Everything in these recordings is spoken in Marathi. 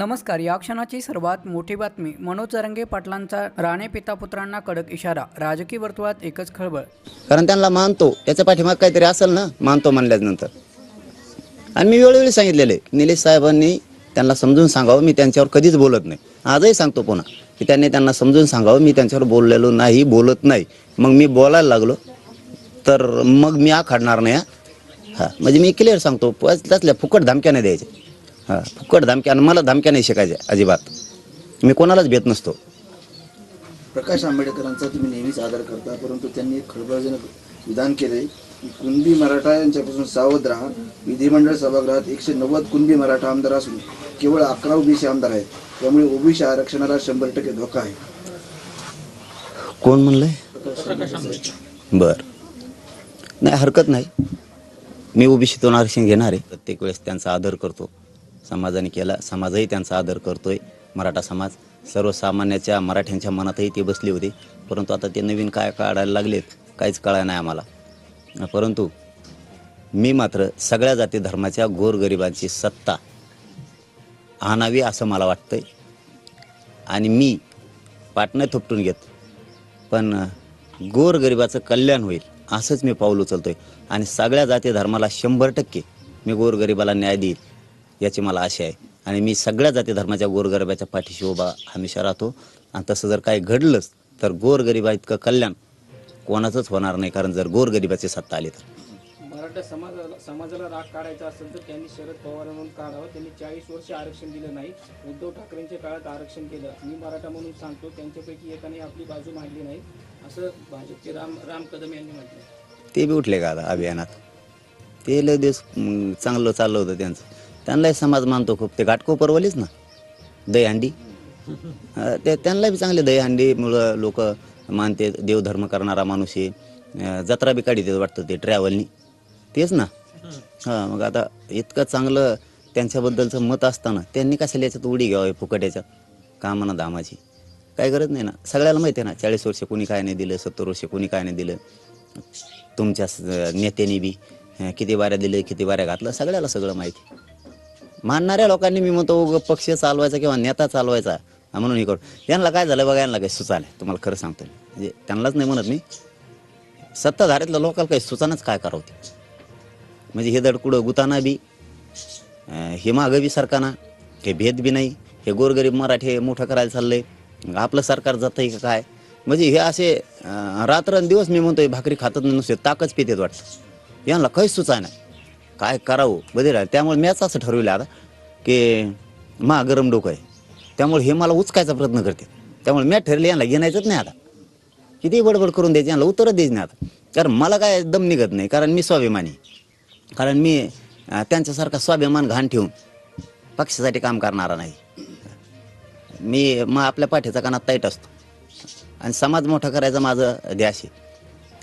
नमस्कार या क्षणाची सर्वात मोठी बातमी मनोज जरंगे पाटलांचा राणे पिता पुत्रांना कडक इशारा राजकीय वर्तुळात एकच खळबळ. कारण त्यांना मानतो त्याच्या पाठीमाग काहीतरी असेल ना मानतो म्हणल्यानंतर. आणि मी वेळोवेळी सांगितलेले निलेश साहेबांनी त्यांना समजून सांगावं मी त्यांच्यावर कधीच बोलत नाही. आजही सांगतो पुन्हा की त्यांनी त्यांना समजून सांगावं मी त्यांच्यावर बोललेलो नाही बोलत नाही. मग मी बोलायला लागलो तर मग मी आखाडणार नाही हा. म्हणजे मी क्लिअर सांगतो त्यातल्या फुकट धमक्या नाही द्यायच्या. हां. फुकट धमक्या आणि मला धमक्या नाही शिकायच्या अजिबात. मी कोणालाच भेट नसतो. प्रकाश आंबेडकरांचा तुम्ही नेहमीच आदर करता परंतु त्यांनी एक खळबळजनक विधान केले की कुणबी मराठा यांच्यापासून सावध राहा. विधिमंडळ सभागृहात एकशे नव्वद कुणबी मराठा आमदार असून केवळ अकरा ओबीसी आमदार आहेत. त्यामुळे ओबीसी आरक्षणाला शंभर टक्के धोका आहे. कोण म्हणलंय? बर. नाही हरकत नाही. मी ओबीसीतून आरक्षण घेणार आहे. प्रत्येक वेळेस त्यांचा आदर करतो. समाजाने केला. समाजही त्यांचा आदर करतोय. मराठा समाज सर्वसामान्याच्या मराठ्यांच्या मनातही ते बसले होते. परंतु आता ते नवीन काय काढायला लागलेत काहीच कळायला नाही आम्हाला. परंतु मी मात्र सगळ्या जाती धर्माच्या गोरगरिबांची सत्ता आणावी असं मला वाटतंय. आणि मी पाटणं थोपटून घेत पण गोरगरिबाचं कल्याण होईल असंच मी पाऊल उचलतोय. आणि सगळ्या जाती धर्माला शंभर टक्के मी गोरगरिबाला न्याय देईल. याची मला आशा आहे. आणि मी सगळ्या जाती धर्माच्या गोरगरिबाच्या पाठीशी उभा हमेशा राहतो. आणि तसं जर काही घडलंच तर गोरगरिबा इतकं कल्याण कोणाचंच होणार नाही कारण जर गोरगरिबाची सत्ता आली तर. मराठा समाजाला समाजाला राग काढायचा असेल तर त्यांनी शरद पवारांकडून काढावं. त्यांनी चाळीस वर्ष आरक्षण दिलं नाही. उद्धव ठाकरेंच्या काळात आरक्षण केलं. मी मराठा म्हणून सांगतो त्यांच्यापैकी एकाने आपली बाजू मांडली नाही. असं भाजपचे राम राम कदम यांनी म्हटलं. ते बी उठले का आता अभियानात? ते लय दिवस चांगलं चाललं होतं त्यांचं. त्यांनाही समाज मानतो खूप. ते घाटकोपरवालीच ना. दहीहंडी ते त्यांना बी चांगले दहीहंडी मुलं लोक मानते देवधर्म करणारा माणूस आहे. जत्रा बी काढीत वाटतं ते ट्रॅव्हलनी तेच ना. हां मग आता इतकं चांगलं त्यांच्याबद्दलचं मत असताना त्यांनी कशाला याच्यात उडी घ्यावी फुकट याच्यात कामानं धामाची काय गरज नाही ना. सगळ्याला माहिती आहे ना चाळीस वर्ष कोणी काय नाही दिलं सत्तर वर्ष कोणी काय नाही दिलं. तुमच्या नेत्याने बी किती बाऱ्या दिले किती बाऱ्या घातलं सगळ्याला सगळं माहिती. मानणाऱ्या लोकांनी मी म्हणतो उगा पक्ष चालवायचा किंवा नेता चालवायचा म्हणून हे करू. यांना काय झालं बघा यांना काही सुचालय तुम्हाला खरं सांगतो म्हणजे त्यांनाच नाही म्हणत मी. सत्ताधाऱ्यातल्या लोकांना काही सुचानच काय करावं ते? म्हणजे हे दडकुडं गुताना बी हे मागं बी सरकाना हे भेद बी नाही. हे गोरगरीब मराठी हे मोठं करायला चाललंय. आपलं सरकार जातंय का काय? म्हणजे हे असे रात्रंदिवस मी म्हणतोय भाकरी खातच नुसते ताकच पितेत वाटतं. यांना काहीच सुचाय नाही. काय करावं? बदल त्यामुळे मॅच असं ठरवलं आता की मा गरम डोकं आहे. त्यामुळे हे मला उचकायचा प्रयत्न करते. त्यामुळे मॅच ठरले यांना घेण्याचंच नाही आता. किती बडबड करून द्यायची यांना उत्तरच द्यायची नाही आता. कारण मला काय दम निघत नाही. कारण मी स्वाभिमानी. कारण मी त्यांच्यासारखा स्वाभिमान घाण ठेवून पक्षासाठी काम करणारा नाही. मी मग आपल्या पाठीचा कानात ताईट असतो. आणि समाज मोठा करायचा माझं ध्यास आहे.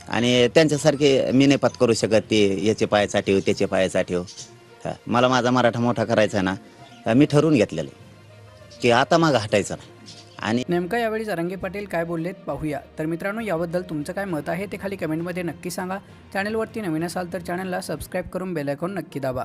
आणि त्यांच्यासारखे मी नाही पत करू शकत ते याचे पायाचा ठेव हो, त्याचे पायाचा हो. ठेव मला माझा मराठा मोठा करायचा ना मी ठरवून घेतलेलं की आता मग हटायचं नाही. आणि नेमका यावेळी जरंगे पाटील काय बोललेत पाहूया. तर मित्रांनो याबद्दल तुमचं काय मत आहे ते खाली कमेंटमध्ये नक्की सांगा. चॅनलवरती नवीन असाल तर चॅनलला सबस्क्राईब करून बेलायकॉन नक्की दाबा.